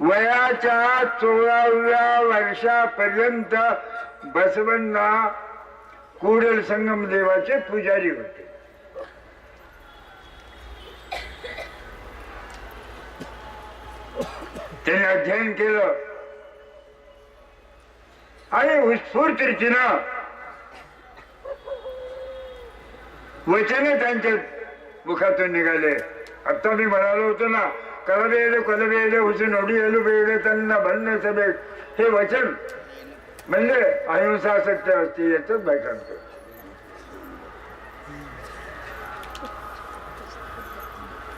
वयाच्या सोळाव्या वर्षापर्यंत बसवण्णा कुडल संगम देवाचे पुजारी होते. त्यांनी अध्ययन केलं. आणि उत्स्फूर्त रीतीनं वचने त्यांच्या मुखातून निघाले. आता मी म्हणालो होतो ना कलबेले कलबेले हुसून ओढी ಬೇಡ ತನ್ನ ಬಂಧಿಸಬೇಕು हे वचन म्हणजे अहिंसा सत्य असते याच बैठक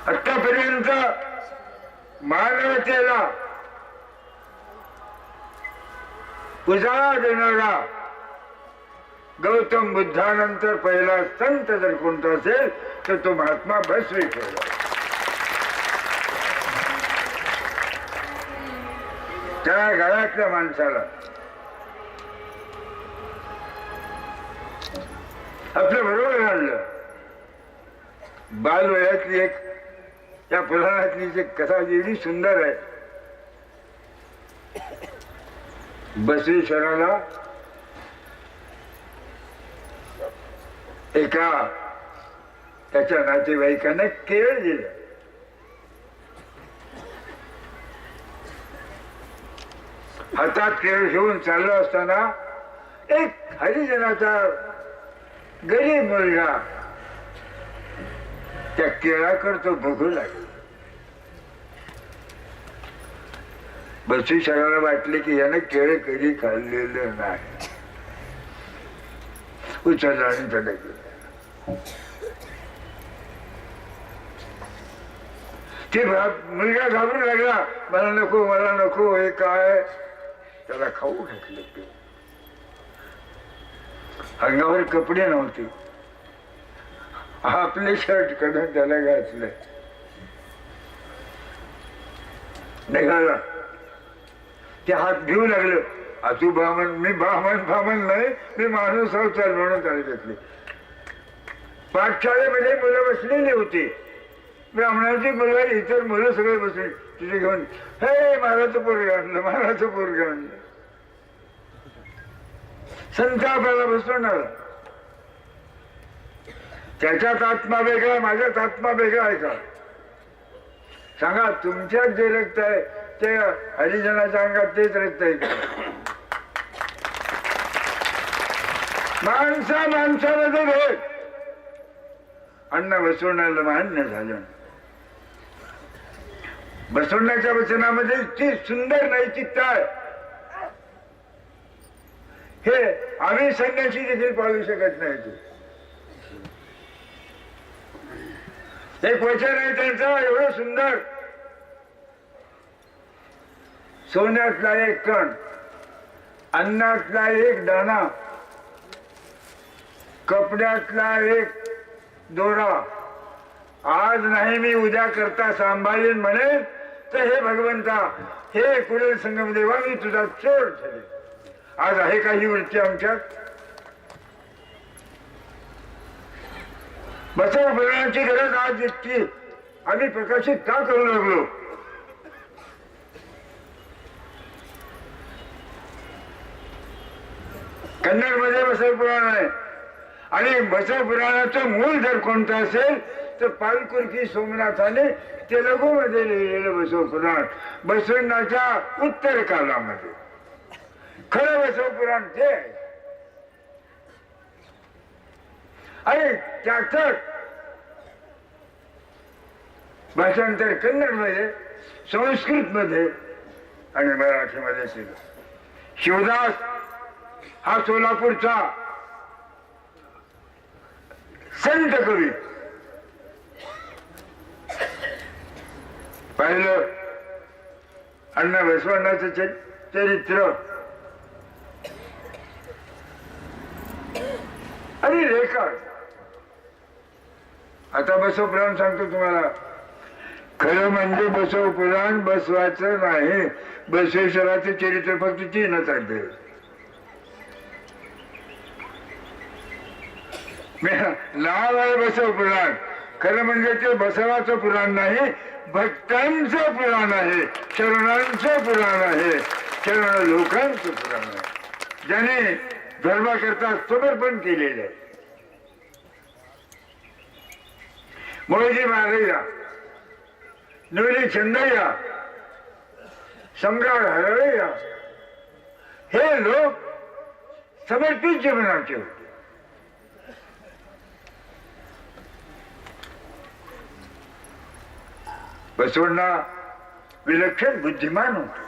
आतापर्यंत मानवतेला उजाळा देणारा गौतम बुद्धानंतर पहिला संत जर कोणता असेल तर तो महात्मा बसवी ठेवला त्या घरातल्या माणसाला. आपल्या बरोबर आणलं बालवयातली एक त्या पुराणातली जी कथा एवढी सुंदर आहे. बसवेश्वराला एका त्याच्या नातेवाईकाने केळ दिलं. हातात खेळ घेऊन चाललो असताना एक हरिजनाचा गरीब मुलगा त्या केळाकडचं तो बघू लागला. बसवेश्वराला वाटले की याने केळ कधी खाल्लेलं नाही. उचलला आणि त्याला गेला ते मुलगा घाबरू लागला. मला नको मला नको हे काय? त्याला खाऊ घातलं ते. अंगावर कपडे नव्हते. आपले शर्टकडून त्याला घातलं. निघाला. ते हात घेऊ लागलं. आ, ब्राह्मण मी ब्राह्मण ब्राह्मण नाही मी माणूस अवतार म्हणून त्याला घेतले. पाठशाळेमध्ये मुलं बसलेली होती. ब्राह्मणाची मुलं इतर मुलं सगळे बसले तिथे घेऊन हे महाराचं पोरग आणलं महाराचं पोरग आणलं संतापाला बसून आला त्याच्यात आत्मा वेगळा माझ्यात आत्मा वेगळा आहे का? सांगा तुमच्यात जे रक्त आहे ते हरिजनाच्या अंगात तेच रक्त आहे माणसा माणसाला भेट अन्न बसवण्याला मान्य झालं. बसवण्याच्या वचनामध्ये इतकी सुंदर नैतिकता आहे. हे आम्ही संन्याशी देखील पाळू शकत नाही ते. एक वचन आहे त्यांचं एवढं सुंदर. सोन्यातला एक कण अन्नातला एक दाणा कपड्यातला एक दोरा. आज नाही मी उद्या करता सांभाळीन म्हणेन तर हे भगवंता हे कुडल संगम देवा मी तुझा चोर झाले आज आहे काही वृत्ती आमच्यात? बसव बोलण्याची गरज आज इतकी. आम्ही प्रकाशित का करू लागलो? कन्नडमध्ये बसव पुराण आहे. आणि बसव पुराणाचं मूळ जर कोणतं असेल तर पालकुर्की सोमनाथाने तेलगू मध्ये लिहिलेलं बसव पुराण बसवनाच्या उत्तर कालामध्ये. खरं बसव पुराण ते आहे. आणि त्याचं भाषांतर कन्नडमध्ये संस्कृत मध्ये आणि मराठीमध्ये केलं शिवदास हा सोलापूरचा संत कवी. पाहिलं? अण्णा बसवण्णाचं चरित्र. आणि रेखाड आता बसव पुराण सांगतो तुम्हाला. खरं म्हणजे बसव पुराण बसवायचं नाही. बसवेश्वराचं चरित्र फक्त तीनच अध्याय लहान आहे बसव पुराण. खरं म्हणजे ते बसवाचं पुराण नाही भक्तांचं पुराण आहे शरणांचं पुराण आहे शरण लोकांचं पुराण आहे. ज्याने धर्माकरता समर्पण केलेलं आहे. मोळजी महाराजा नवली चंदय्या सम्राट हरळय्या हे लोक समर्पित जीवनाचे होते. बसवण्णा विलक्षण बुद्धिमान होत.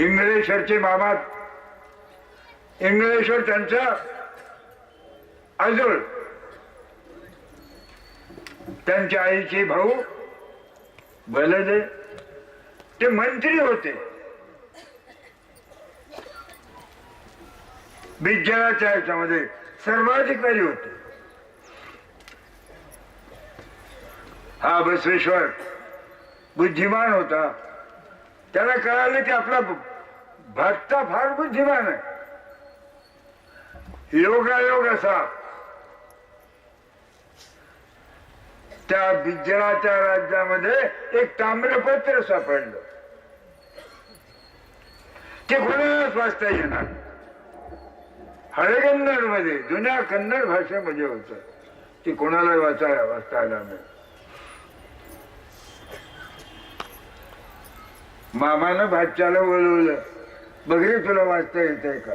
इंग्लेश्वरचे मामा इंग्लेश्वर त्यांचा आजोळ. त्यांच्या आईचे भाऊ बलदे ते मंत्री होते. बिज्जराच्या ह्याच्यामध्ये सर्वाधिकारी होते. हा बसवेश्वर बुद्धिमान होता. त्याला कळालं की आपला भक्ता फार बुद्धिमान आहे. योगायोग असा. त्या बिजनाच्या राज्यामध्ये एक ताम्रपत्र सापडलं. ते कोणालाच वाचता येणार हळगन्नडमध्ये जुन्या कन्नड भाषेमध्ये होत. ते कोणाला वाचायला वाचता आला नाही. मामानं भाच्याला बोलवलं बघरे तुला वाचता येतंय का?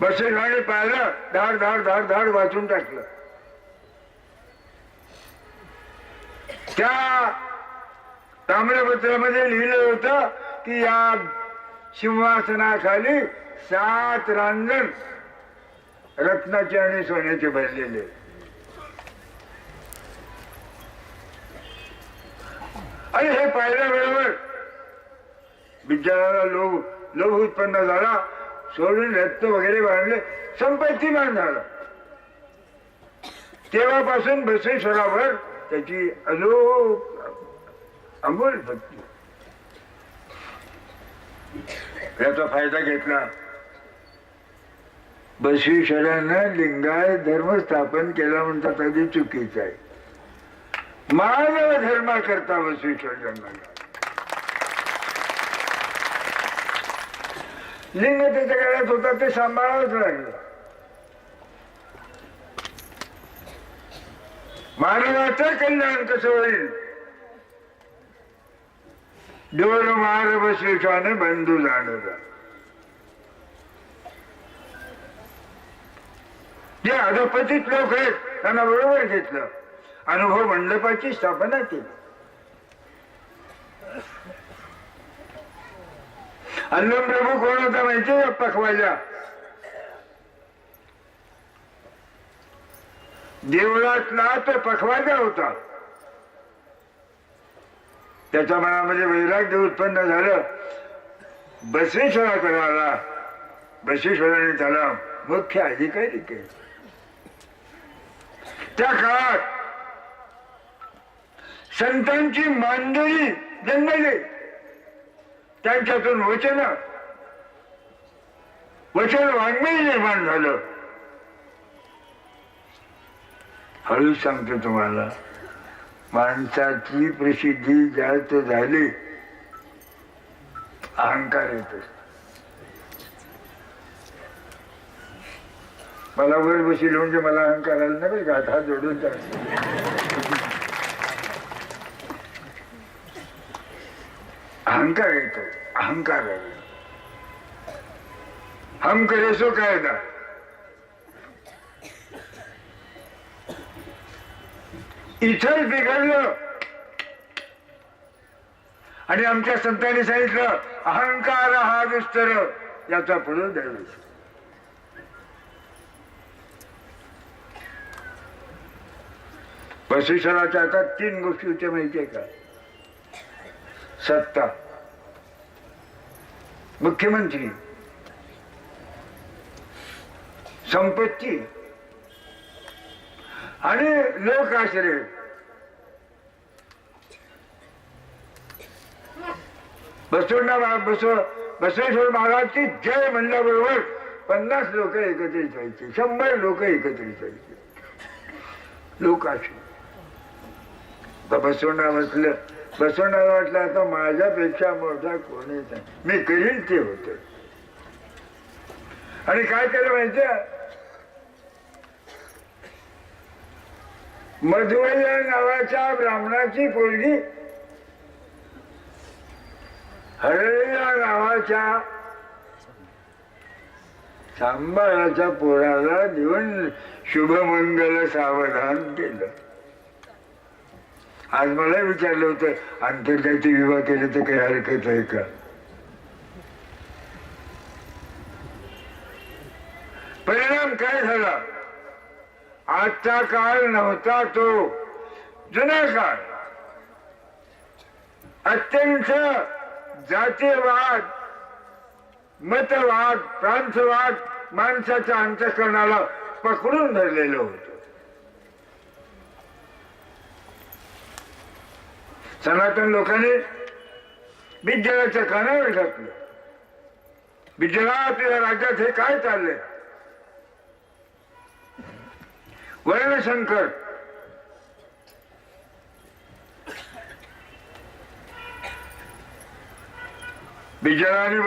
बसेल पाहिलं धाड धाड धाड धाड वाचून टाकलं. त्या ताम्रपत्रामध्ये लिहिलं होतं की या सिंहासनाखाली सात रांजण रत्नाचे आणि सोन्याचे भरलेले आणि हे पाहिल्या पाहिल्याबरोबर बिचाराला लोभ लोभ उत्पन्न झाला सोडून रक्त वगैरे बांधले संपत्तीमान झाला. तेव्हापासून बसेश्वरावर त्याची अलोक अमोल भक्ती. याचा फायदा घेतला. बसवेश्वरानं लिंगायत धर्म स्थापन केला म्हणतात अगदी चुकीचं आहे. मानव धर्माकरता बसवेश्वर जन्माला. लिंग त्याच्या काळात होता ते सांभाळावंच लागलं. मानवाचं कल्याण कसं होईल? डोर मार बसवेशाने बंधू जाणला जे अधोपतीत लोक आहेत त्यांना बरोबर घेतलं. अनुभव मंडपाची स्थापना केली. अल्लम प्रभू कोण होता माहितीये का पखवाजा. देवळातला तो पखवाजा होता. त्याच्या मनामध्ये वैराग्य उत्पन्न झालं. बसवेश्वराकडे आला बसवेश्वराने त्याला मुख्य अधिकारी केले. त्या काळात संतांची मांडळी जन्मले. त्यांच्यातून वचन. वचन वाङ्मय निर्माण झालं. हळू सांगतो तुम्हाला माणसाची प्रसिद्धी जास्त झाली अहंकार येतो. मला वर बशील म्हणजे मला अहंकार आला नाही का? हात जोडून टाकतो अहंकार येतो अहंकार हम करे सो कायदा. इथंच बिघडलं. आणि आमच्या संतांनी सांगितलं अहंकार हा दुस्तर याचा पुढे द्यावे बसवेश्वराच्या हातात तीन गोष्टी होत्या माहितीये का? सत्ता. मुख्यमंत्री संपत्ती आणि लोक आश्रय. बसवण्या बसव बसवेश्वर महाराजची जय म्हणल्याबरोबर पन्नास लोक एकत्रित व्हायचे. शंभर लोक एकत्रित व्हायचे. लोक आश्रय. बसवण्या बसलं. बसवणारा वाटलं आता माझ्यापेक्षा मोठा कोणीच नाही. मी करीन ते होत. आणि काय केलं माहितीये? मधुवया नावाच्या ब्राह्मणाची पोरगी हरळीला नावाच्या सांबाळाच्या पोराला देऊन शुभमंगल सावधान केलं. आज मला विचारलं होतं आंतरजातीय विवाह केले तर काही हरकत आहे का? परिणाम काय झाला? आजचा काळ नव्हता तो जुना काळ. अत्यंत जातीयवाद मतवाद प्रांतवाद माणसाच्या अंतकरणाला पकडून धरलेलं होतं. सनातन लोकांनी बिज्जलाच्या कानावर घातलं बिज्जला आपल्या राज्यात हे काय चाललंय? वर्णशंकर. बिचारा आणि